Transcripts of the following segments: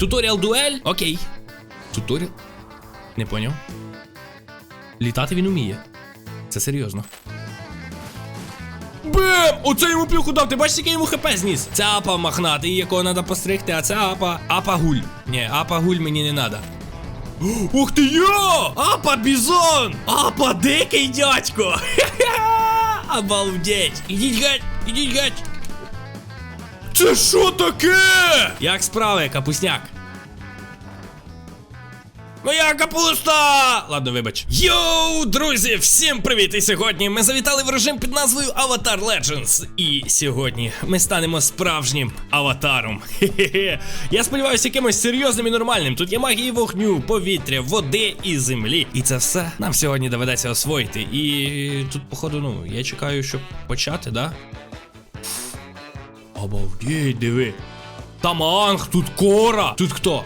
Туторіал дуель? Окей. Туторіал? Не поняв. Літати він уміє. Це серйозно. Бем! Оце йому плюху дав. Ти бачиш, який йому хп зніс? Це апа махнатий, якого треба постригти, а це апа. Апа гуль. Ні, апа гуль мені не треба. Ух ти йо! Апа бізон! Апа дикий дядько! Обалдеть! Ідіть геть! Ідіть геть! Це що таке? Як справи, капусняк? Моя капуста! Ладно, вибач. Йоу, друзі, всім привіт! І сьогодні ми завітали в режим під назвою Avatar Legends. І сьогодні ми станемо справжнім аватаром. Хе-хе-хе. Я сподіваюся, якимось серйозним і нормальним. Тут є магії вогню, повітря, води і землі. І це все нам сьогодні доведеться освоїти. І тут, походу, ну, я чекаю, щоб почати, да? Обалдеть, диви. Там Анг, тут Кора. Тут хто?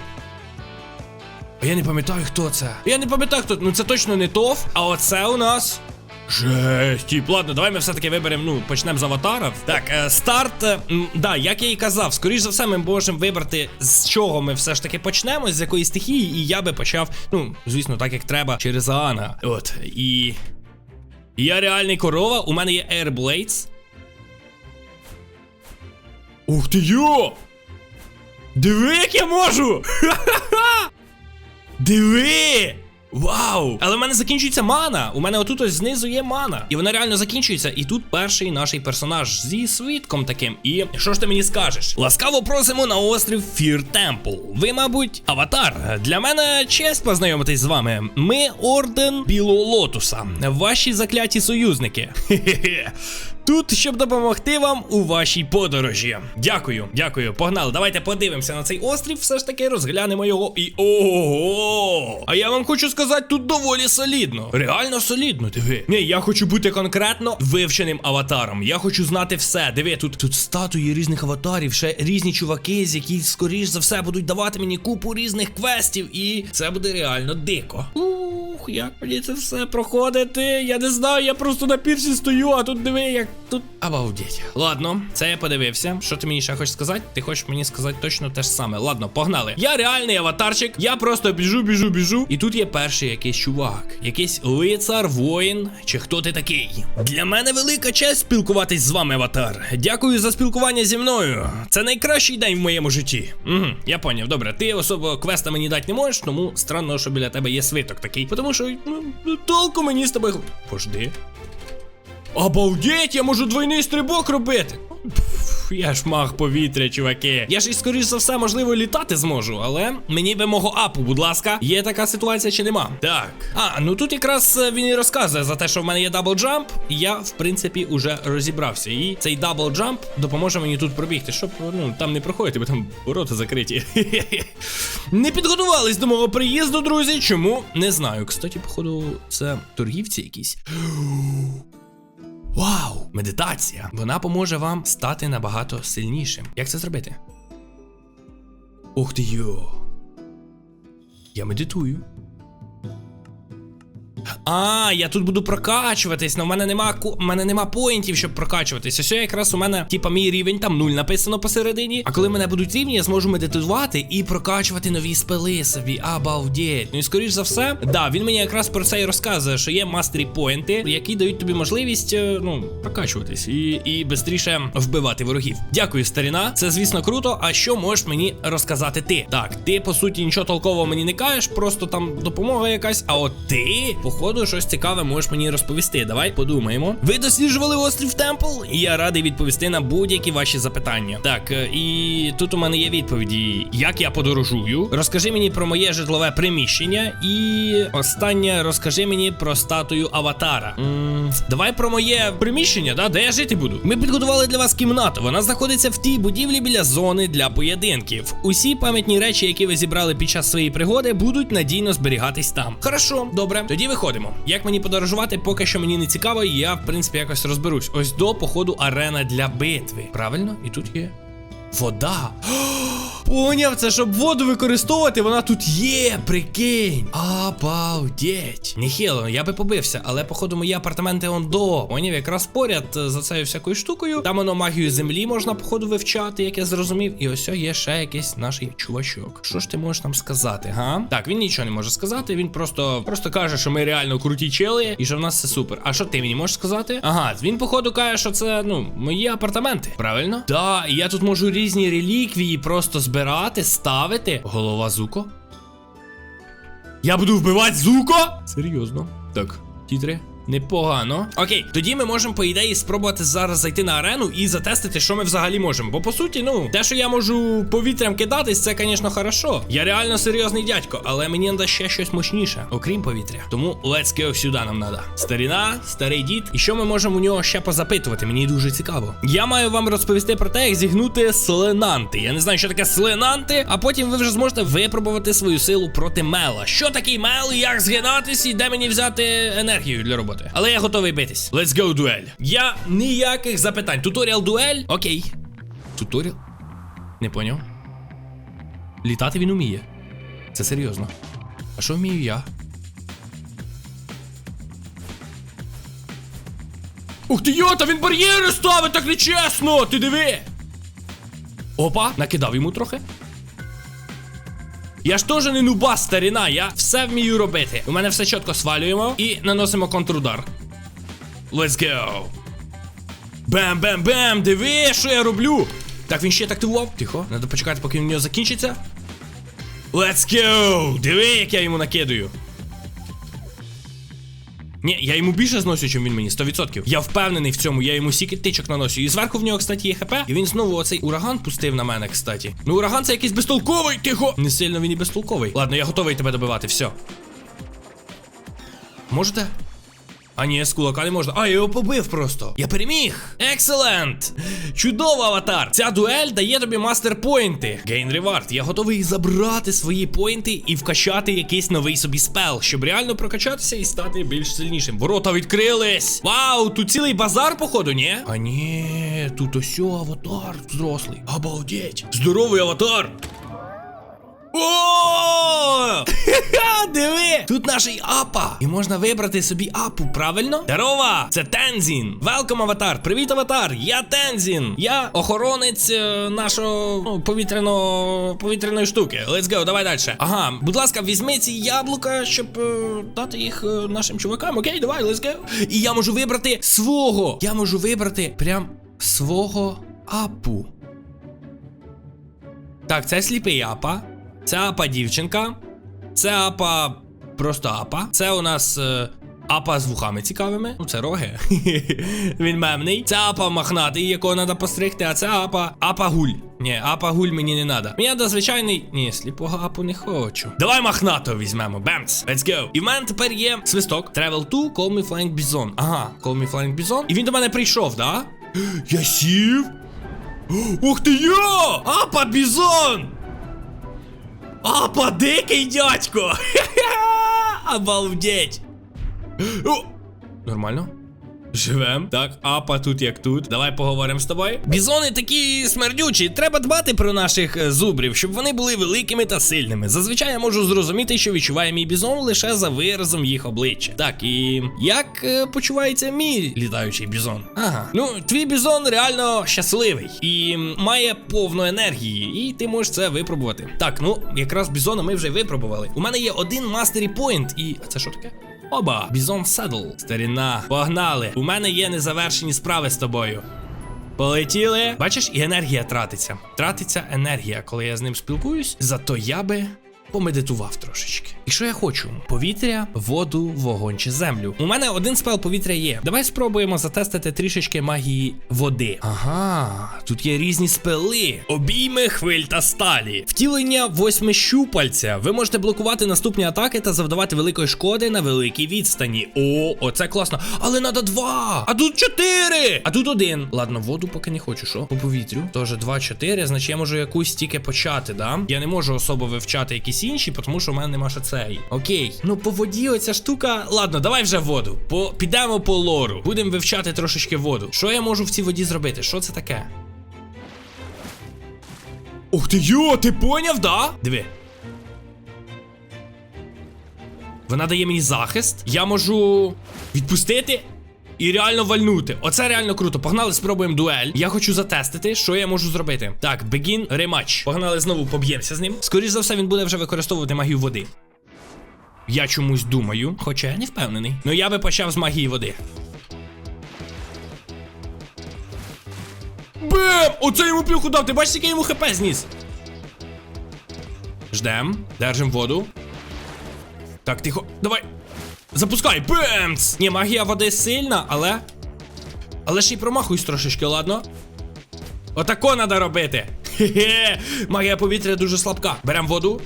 Я не пам'ятаю, хто це. Я не пам'ятаю, хто. Ну це точно не ТОВ, а оце у нас. Жесть, тіп, ладно, давай ми все-таки виберемо, ну, почнемо з аватара. Так, е, старт. е, м, да, як я і казав, скоріш за все, ми можемо вибрати, з чого ми все ж таки почнемо, з якої стихії, і я би почав, ну, звісно, так як треба, через Аана. От, і. Я реальний корова, у мене є Airblades. Ух ти йо! Диви, як я можу! Диви! Вау! Але в мене закінчується мана. У мене отут ось знизу є мана. І вона реально закінчується. І тут перший наш персонаж зі свідком таким. І що ж ти мені скажеш? Ласкаво просимо на острів Фір Темпл. Ви, мабуть, аватар. Для мене честь познайомитись з вами. Ми орден Білого Лотуса. Ваші закляті союзники. Хе-хе-хе. Тут, щоб допомогти вам у вашій подорожі. Дякую, дякую. Погнали. Давайте подивимося на цей острів. Все ж таки розглянемо його. І ого! А я вам хочу сказати, тут доволі солідно. Реально солідно, диви. Ні, я хочу бути конкретно вивченим аватаром. Я хочу знати все. Диви, тут тут статуї різних аватарів, ще різні чуваки, з які, скоріш за все, будуть давати мені купу різних квестів. І це буде реально дико. Ух, як мені це все проходити? Я не знаю, я просто на пірсі стою, а тут диви, як тут. Обалдеть. Ладно, це я подивився. Що ти мені ще хочеш сказати? Ти хочеш мені сказати точно те ж саме. Ладно, погнали. Я реальний аватарчик. Я просто біжу, біжу, біжу. І тут є перший якийсь чувак, якийсь лицар, воїн. Чи хто ти такий? Для мене велика честь спілкуватись з вами, аватар. Дякую за спілкування зі мною. Це найкращий день в моєму житті. Угу, я поняв. Добре, ти особо квеста мені дати не можеш, тому странно, що біля тебе є свиток такий. Тому що ну, толку мені з тобою. Пожди. Обалдеть, я можу двойний стрибок робити. Пф, Я ж маг повітря, чуваки. Я ж і скоріш за все, можливо, літати зможу, але мені би мого апу, будь ласка, є така ситуація чи нема? Так. А, ну тут якраз е, він і розказує за те, що в мене є дабл джамп. Я, в принципі, уже розібрався. І цей дабл джамп допоможе мені тут пробігти, щоб ну там не проходити, бо там ворота закриті. Не підготувались до мого приїзду, друзі. Чому? Не знаю. Кстати, походу, це торгівці якісь. Вау! Медитація! Вона поможе вам стати набагато сильнішим. Як це зробити? Ух ти йо! Я медитую. А, я тут буду прокачуватись, але в мене нема ку- мене нема поінтів, щоб прокачуватись. Ось якраз у мене, типа, мій рівень там нуль написано посередині. А коли мене будуть рівні, я зможу медитувати і прокачувати нові спели собі. Обалдеть. Ну і скоріш за все, да, він мені якраз про це і розказує, що є мастері поінти, які дають тобі можливість, е, ну, прокачуватись і, і швидше вбивати ворогів. Дякую, старіна. Це звісно круто. А що можеш мені розказати ти? Так, ти по суті нічого толкового мені не кажеш, просто там допомога якась. А от ти, походу, щось цікаве можеш мені розповісти. Давай подумаємо. Ви досліджували острів Темпл? І я радий відповісти на будь-які ваші запитання. Так, е, і тут у мене є відповіді: як я подорожую. Розкажи мені про моє житлове приміщення. І останнє розкажи мені про статую аватара. М, давай про моє приміщення, да, де я жити буду. Ми підготували для вас кімнату. Вона знаходиться в тій будівлі біля зони для поєдинків. Усі пам'ятні речі, які ви зібрали під час своєї пригоди, будуть надійно зберігатись там. Хорошо, добре, тоді виходимо. Як мені подорожувати, поки що мені не цікаво, я в принципі якось розберусь. Ось до походу арена для битви. Правильно? І тут є Вода. Поняв, це щоб воду використовувати, вона тут є, прикинь. Обалдеть. Нехило, я би побився, але походу мої апартаменти он до. Поняв, якраз поряд е, за цією всякою штукою. Там воно магію землі можна, походу, вивчати, як я зрозумів. І ось є ще якийсь наш чувачок. Що ж ти можеш нам сказати, га? Так, він нічого не може сказати. Він просто просто каже, що ми реально круті чели і що в нас все супер. А що ти мені можеш сказати? Ага, він, походу, каже, що це ну мої апартаменти. Правильно? Да, і я тут можу різні реліквії просто збирати, ставити. Голова Зуко. Я буду вбивати Зуко? Серйозно? Так, тітри. Непогано. Окей, тоді ми можемо, по ідеї, спробувати зараз зайти на арену і затестити, що ми взагалі можемо. Бо по суті, ну, те, що я можу повітрям кидатись, це, звісно, хорошо. Я реально серйозний дядько, але мені треба ще щось мощніше, окрім повітря. Тому let's go сюди нам треба. Старіна, старий дід. І що ми можемо у нього ще позапитувати? Мені дуже цікаво. Я маю вам розповісти про те, як зігнути сленанти. Я не знаю, що таке сленанти, а потім ви вже зможете випробувати свою силу проти мела. Що такий мел, як згинатись і де мені взяти енергію для роботи. Але я готовий битись. Let's go, дуель. Я ніяких запитань. Туторіал дуель? Окей. Туторіал? Не поняв. Літати він уміє. Це серйозно. А що вмію я? Ух ти йо, та він бар'єри ставить так нечесно! Ти диви! Опа, накидав йому трохи. Я ж теж не нуба, старіна, я все вмію робити. У мене все чітко свалюємо і наносимо контрудар. Let's go. Бем-бем-бем! Диви, що я роблю! Так, він ще так активував. Тихо, треба почекати, поки він у нього закінчиться. Let's go! Диви, як я йому накидаю. Ні, я йому більше зносю, ніж він мені, 100%. Я впевнений в цьому, я йому стільки тичок наносю. І зверху в нього, кстати, є хп. І він знову оцей ураган пустив на мене, кстати. Ну, ураган це якийсь безтолковий, тихо! Не сильно він і безтолковий. Ладно, я готовий тебе добивати, все. Можете? А ні, з кулака не можна. А, я його побив просто. Я переміг. Екселент! Чудово, аватар! Ця дуель дає тобі мастер-поінти. Гейн ревард. Я готовий забрати свої поінти і вкачати якийсь новий собі спел, щоб реально прокачатися і стати більш сильнішим. Ворота відкрились! Вау, тут цілий базар, походу, ні? А ні, тут ось аватар взрослий. Обалдеть! Здоровий аватар! О! Диви! Тут наш апа. І можна вибрати собі апу, правильно? Здорова! Це Тензін! Велком, аватар! Привіт, аватар! Я Тензін! Я охоронець е, нашого ну, повітряного повітряної штуки. Let's go, давай далі. Ага, будь ласка, візьми ці яблука, щоб е, дати їх е, нашим чувакам. Окей, давай, let's go. І я можу вибрати свого. Я можу вибрати прям свого апу. Так, це сліпий апа. Це апа дівчинка. Це апа. Просто апа. Це у нас. е, Апа з вухами цікавими. Ну, це роги. Він мемний. Це апа махнатий, якого треба постригти, а це апа. Апа гуль. Ні, апа гуль мені не треба. Мені треба звичайний. Ні, сліпого апу не хочу. Давай махнатого візьмемо. Бемц. Let's go. І в мене тепер є свисток. Travel to, call me flying bison. Ага, call me flying bison. І він до мене прийшов, да? Я сів. Ух ти йо! Апа бізон! Апа, дикий дядько! Обалдеть! Нормально? Живем. Так, апа тут як тут. Давай поговоримо з тобою. Бізони такі смердючі. Треба дбати про наших е, зубрів, щоб вони були великими та сильними. Зазвичай я можу зрозуміти, що відчуває мій бізон лише за виразом їх обличчя. Так, і як е, почувається мій літаючий бізон? Ага. Ну, твій бізон реально щасливий і має повну енергії, і ти можеш це випробувати. Так, ну якраз бізона ми вже випробували. У мене є один мастері поінт, і. А це що таке? Оба, бізон седл. Старіна, погнали. У мене є незавершені справи з тобою. Полетіли. Бачиш, і енергія тратиться. Тратиться енергія, коли я з ним спілкуюсь. Зато я би помедитував трошечки. І що я хочу? Повітря, воду, вогонь чи землю. У мене один спел повітря є. Давай спробуємо затестити трішечки магії води. Ага, тут є різні спели. Обійми хвиль та сталі. Втілення восьми щупальця. Ви можете блокувати наступні атаки та завдавати великої шкоди на великій відстані. О, оце класно. Але надо два. А тут чотири. А тут один. Ладно, воду поки не хочу. Що? По повітрю. Тож два, чотири. Значить, я можу якусь тільки почати, да? Я не можу особо вивчати якісь інші, тому що в мене нема цей. Окей. Ну по воді оця штука. Ладно, давай вже воду. По підемо по лору. Будемо вивчати трошечки воду. Що я можу в цій воді зробити? Що це таке? Ух ти йо, ти поняв, да? Диви. Вона дає мені захист. Я можу відпустити і реально вальнути. Оце реально круто. Погнали, спробуємо дуель. Я хочу затестити, що я можу зробити. Так, begin рематч. Погнали знову поб'ємося з ним. Скоріше за все, він буде вже використовувати магію води. Я чомусь думаю, хоча я не впевнений. Ну я би почав з магії води. Бем! Оце йому плюху дав. Ти бачиш, який йому хп зніс? Ждем. Держим воду. Так, тихо. Давай. Запускай! Бемц! Ні, магія води сильна, але. Але ще й промахуюсь трошечки, ладно? Отако треба робити. Хе-хе. Магія повітря дуже слабка. Берем воду.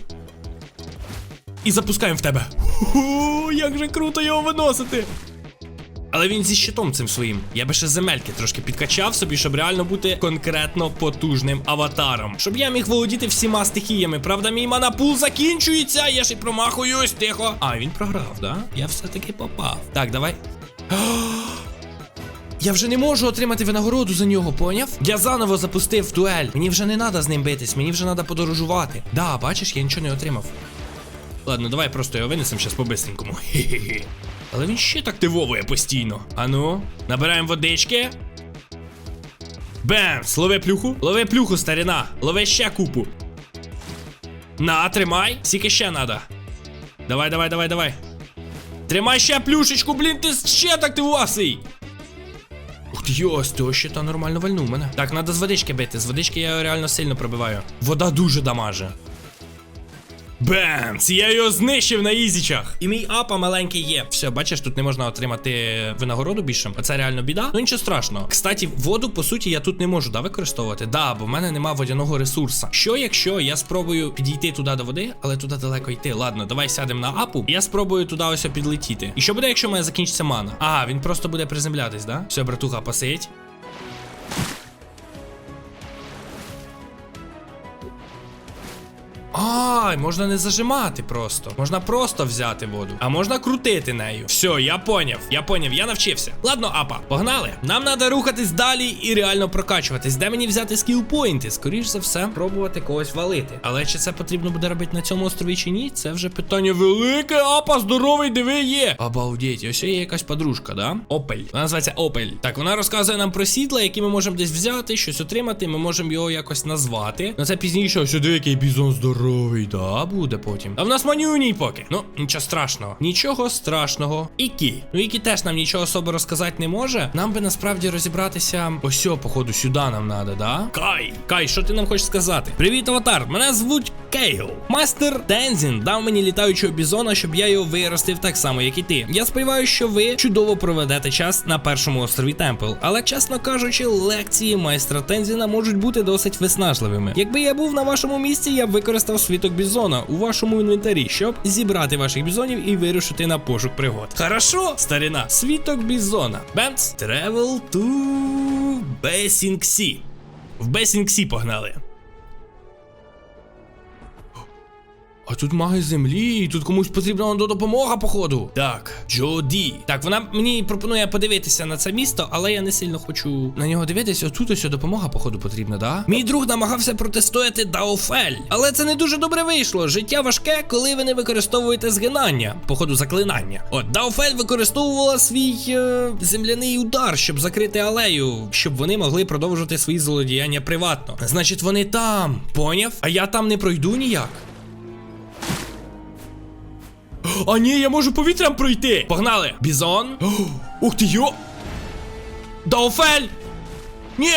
І запускаємо в тебе. Ху, як же круто його виносити. Але він зі щитом цим своїм. Я би ще земельки трошки підкачав собі, щоб реально бути конкретно потужним аватаром. Щоб я міг володіти всіма стихіями. Правда, мій манапул закінчується, я ще й промахуюсь, тихо. А, він програв, да? Я все-таки попав. Так, давай. Я вже не можу отримати винагороду за нього, поняв? Я заново запустив дуель. Мені вже не треба з ним битись, мені вже треба подорожувати. Да, бачиш, я нічого не отримав. Ладно, давай просто його винесемо щас по-бистренькому. Хе-хе-хе. Але він ще так активовує постійно. Ану, набираємо водички. Бем! Лови плюху. Лови плюху, старина. Лови ще купу. На, тримай. Скільки ще надо. Давай, давай, давай, давай. Тримай ще плюшечку, блін, ти ще так активувався. Ух ти, йос, ти ще та нормально вальнув мене. Так, треба з водички бити. З водички я реально сильно пробиваю. Вода дуже дамаже. Бемс! Я його знищив на ізічах. І мій апа маленький є. Все, бачиш, тут не можна отримати винагороду більше. Оце реально біда. Ну нічого страшного. Кстати, воду, по суті, я тут не можу да, використовувати. Да, бо в мене нема водяного ресурса. Що якщо я спробую підійти туди до води, але туди далеко йти. Ладно, давай сядемо на апу. Я спробую туди ось підлетіти. І що буде, якщо в мене закінчиться мана? А, він просто буде приземлятись, да? Все, братуха, посидь. Ай, можна не зажимати просто. Можна просто взяти воду. А можна крутити нею. Все, я поняв. Я поняв, я навчився. Ладно, апа, погнали. Нам треба рухатись далі і реально прокачуватись. Де мені взяти скілпоінти? Скоріш за все, пробувати когось валити. Але чи це потрібно буде робити на цьому острові чи ні? Це вже питання велике. Апа, здоровий, диви є. Обалдеть, ось є якась подружка, да? Опель. Вона називається Опель. Так, вона розказує нам про сідла, які ми можемо десь взяти, щось отримати. Ми можемо його якось назвати. Ну це пізніше, сюди який бізон здоровий, да, буде потім. А в нас манюній поки. Ну, нічого страшного. Нічого страшного. Ікі. Ну, Ікі теж нам нічого особо розказати не може. Нам би насправді розібратися. Ось, походу, сюди нам треба, да? Кай, Кай, що ти нам хочеш сказати? Привіт, аватар! Мене звуть Кейл. Мастер Тензін дав мені літаючого бізона, щоб я його виростив так само, як і ти. Я сподіваюся, що ви чудово проведете час на першому острові Темпл. Але чесно кажучи, лекції майстра Тензіна можуть бути досить виснажливими. Якби я був на вашому місці, я б використав світок бізона у вашому інвентарі, щоб зібрати ваших бізонів і вирушити на пошук пригод. Хорошо, старина, світок бізона. Бенц, travel to бесінксі. В Basing погнали. А тут маги землі, і тут комусь потрібна до допомога, походу. Так, Джоді. Так, вона мені пропонує подивитися на це місто, але я не сильно хочу на нього дивитися. Отут ось допомога, походу, потрібна, да? Мій друг намагався протистояти Даофель. Але це не дуже добре вийшло. Життя важке, коли ви не використовуєте згинання, походу, заклинання. От Даофель використовувала свій е, земляний удар, щоб закрити алею, щоб вони могли продовжувати свої злодіяння приватно. Значить, вони там. Поняв? А я там не пройду ніяк. А ні, я можу повітрям пройти. Погнали! Бізон. Ух ти йо! Дауфель! Ні!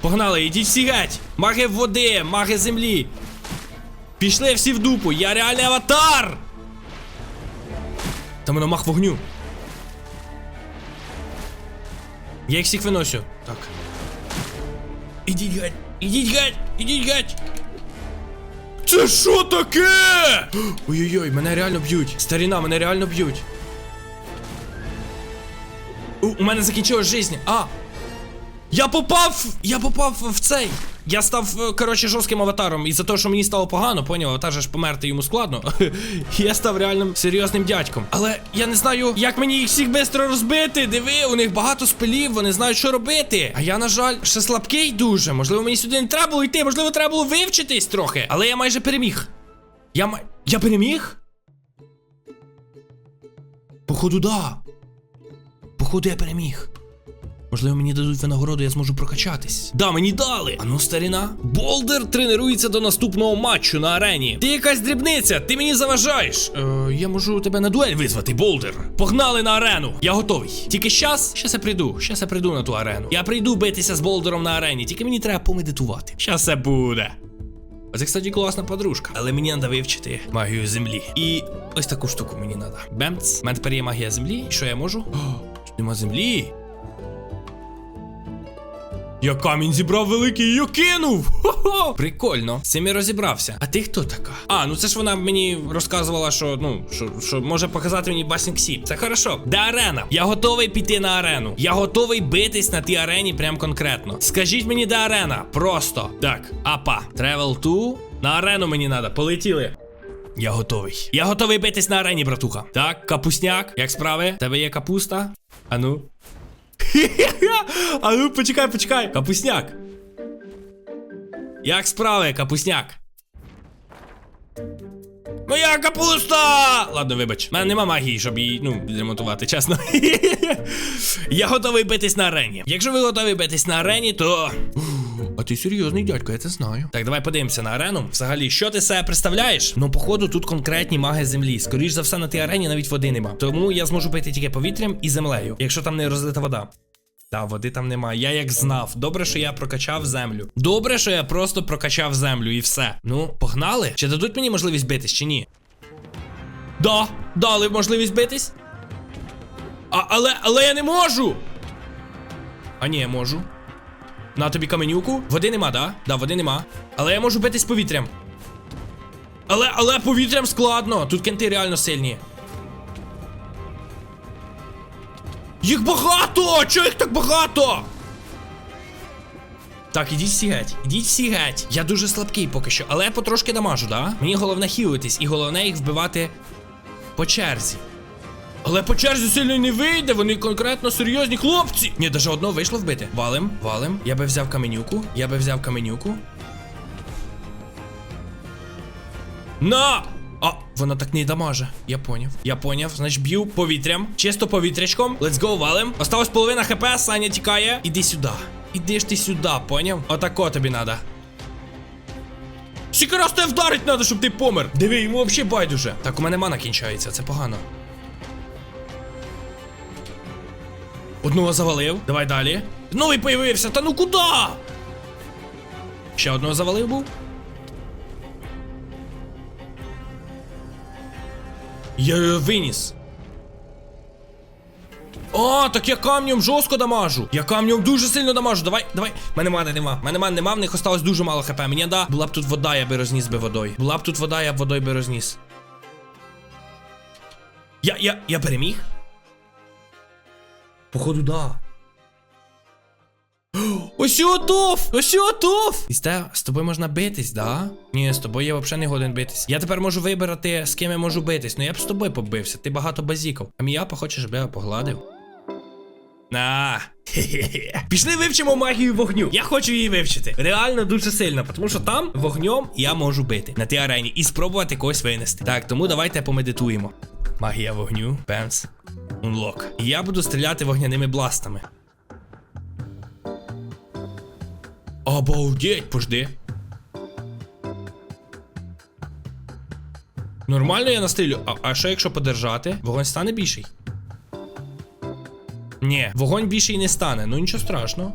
Погнали, ідіть всі геть! Маги води, маги землі! Пішли всі в дупу, я реальний аватар! Там воно мах вогню. Я їх всіх виносю. Так. Ідіть геть! Ідіть геть! Ідіть геть! Це що таке? Ой-ой-ой, мене реально б'ють. Старіна, мене реально б'ють. У, у мене закінчилась жизнь. А! Я попав! Я попав в цей! Я став, е, коротше, жорстким аватаром. І за те, що мені стало погано, поняв, аватар же ж померти йому складно. я став реальним серйозним дядьком. Але я не знаю, як мені їх всіх швидко розбити. Диви, у них багато спилів, вони знають, що робити. А я, на жаль, ще слабкий дуже. Можливо, мені сюди не треба було йти, можливо, треба було вивчитись трохи. Але я майже переміг. Я май. Я переміг? Походу, да. Походу, я переміг. Можливо, мені дадуть винагороду, я зможу прокачатись. Да, мені дали. Ану, старіна. Болдер тренується до наступного матчу на арені. Ти якась дрібниця, ти мені заважаєш. Е, я можу тебе на дуель визвати, Болдер. Погнали на арену. Я готовий. Тільки щас, щас я прийду. Щас я прийду на ту арену. Я прийду битися з Болдером на арені, тільки мені треба помедитувати. Щас це буде. Оце, кстати, класна подружка. Але мені треба вивчити магію землі. І ось таку штуку мені треба. Бемц. У мене тепер є магія землі. Що я можу? О, нема землі. Я камінь зібрав великий і я кинув. Хо-хо! Прикольно. З цим я розібрався. А ти хто така? А, ну це ж вона мені розказувала, що ну що, що може показати мені Басінг Сі. Це хорошо. Де арена? Я готовий піти на арену. Я готовий битись на тій арені прям конкретно. Скажіть мені, де арена? Просто. Так, апа. Travel to. На арену мені треба. Полетіли. Я готовий. Я готовий битись на арені, братуха. Так, капусняк, як справи? Тебе є капуста? Ану. А ну почекай, почекай. Капусняк. Як справи, капусняк? Моя капуста! Ладно, вибач. У мене нема магії, щоб її, ну, відремонтувати, чесно. я готовий битись на арені. Якщо ви готові битись на арені, то. А ти серйозний дядько, я це знаю. Так, давай подивимося на арену. Взагалі, що ти себе представляєш? Ну, походу, тут конкретні маги землі. Скоріш за все, на тій арені навіть води нема. Тому я зможу бити тільки повітрям і землею, якщо там не розлита вода. Та, води там немає. Я як знав. Добре, що я прокачав землю. Добре, що я просто прокачав землю і все. Ну, погнали? Чи дадуть мені можливість битись, чи ні? Да, дали можливість битись. А, але, але я не можу. А ні, я можу. На тобі каменюку. Води нема, да? Да, води нема. Але я можу битись повітрям. Але, але повітрям складно. Тут кенти реально сильні. Їх багато! Чого їх так багато? Так, ідіть всі геть, ідіть всі. Я дуже слабкий поки що, але я потрошки дамажу, да? Мені головне хілитись, і головне їх вбивати по черзі. Але по черзі сильно не вийде, вони конкретно серйозні хлопці. Ні, даже одного вийшло вбити. Валим, валим. Я би взяв каменюку. Я би взяв каменюку. На! Вона так не дамаже. Я поняв. Я поняв. Значить, б'ю повітрям. Чисто повітрячком. Let's go, валим. Осталось половина хп, Саня тікає. Іди сюди. Іди ж ти сюди, поняв? Отако тобі надо. Скільки раз тебе вдарить надо, щоб ти помер. Диви, йому взагалі байдуже. Так, у мене мана кінчається, це погано. Одного завалив. Давай далі. Новий появився. Та ну куди? Ще одного завалив був. Я його виніс. О, так я камнем жорстко дамажу. Я камнем дуже сильно дамажу. Давай, давай. Мене мани нема. Мене мани нема, в них осталось дуже мало хп. Мені да. Була б тут вода, я би розніс би водою. Була б тут вода, я б водою би розніс. Я, я, я переміг? Походу, да. Ось готов! Ось готов! І з, з тобою можна битись, да? Ні, з тобою я взагалі не годен битись. Я тепер можу вибирати, з ким я можу битись. Ну я б з тобою побився, ти багато базіков. А міяпа хочеш, щоб я погладив? На. Пішли вивчимо магію вогню. Я хочу її вивчити. Реально дуже сильно, тому що там вогнем я можу бити на тій арені і спробувати когось винести. Так, тому давайте помедитуємо. Магія вогню, пемс, унлок. Я буду стріляти вогняними бластами. Обалдеть, пожди. Нормально я настрілю. А, а що якщо подержати? Вогонь стане більший? Ні, вогонь більший не стане, ну нічого страшного.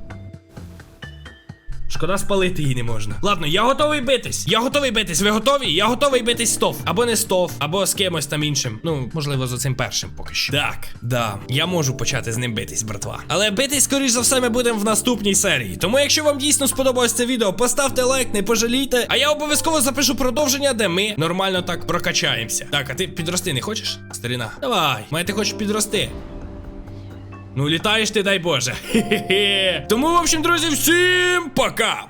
Шкода спалити її не можна. Ладно, я готовий битись. Я готовий битись. Ви готові? Я готовий битись стов. Або не стов, або з кимось там іншим. Ну, можливо, за цим першим поки що. Так, да. Я можу почати з ним битись, братва. Але битись, скоріш за все, ми будемо в наступній серії. Тому, якщо вам дійсно сподобалось це відео, поставте лайк, не пожалійте. А я обов'язково запишу продовження, де ми нормально так прокачаємося. Так, а ти підрости не хочеш? Старина? Давай, має ти хочеш підрости. Ну, літаєш ти, дай Боже. Хе-хе-хе. Тому, в общем, друзі, всім пока!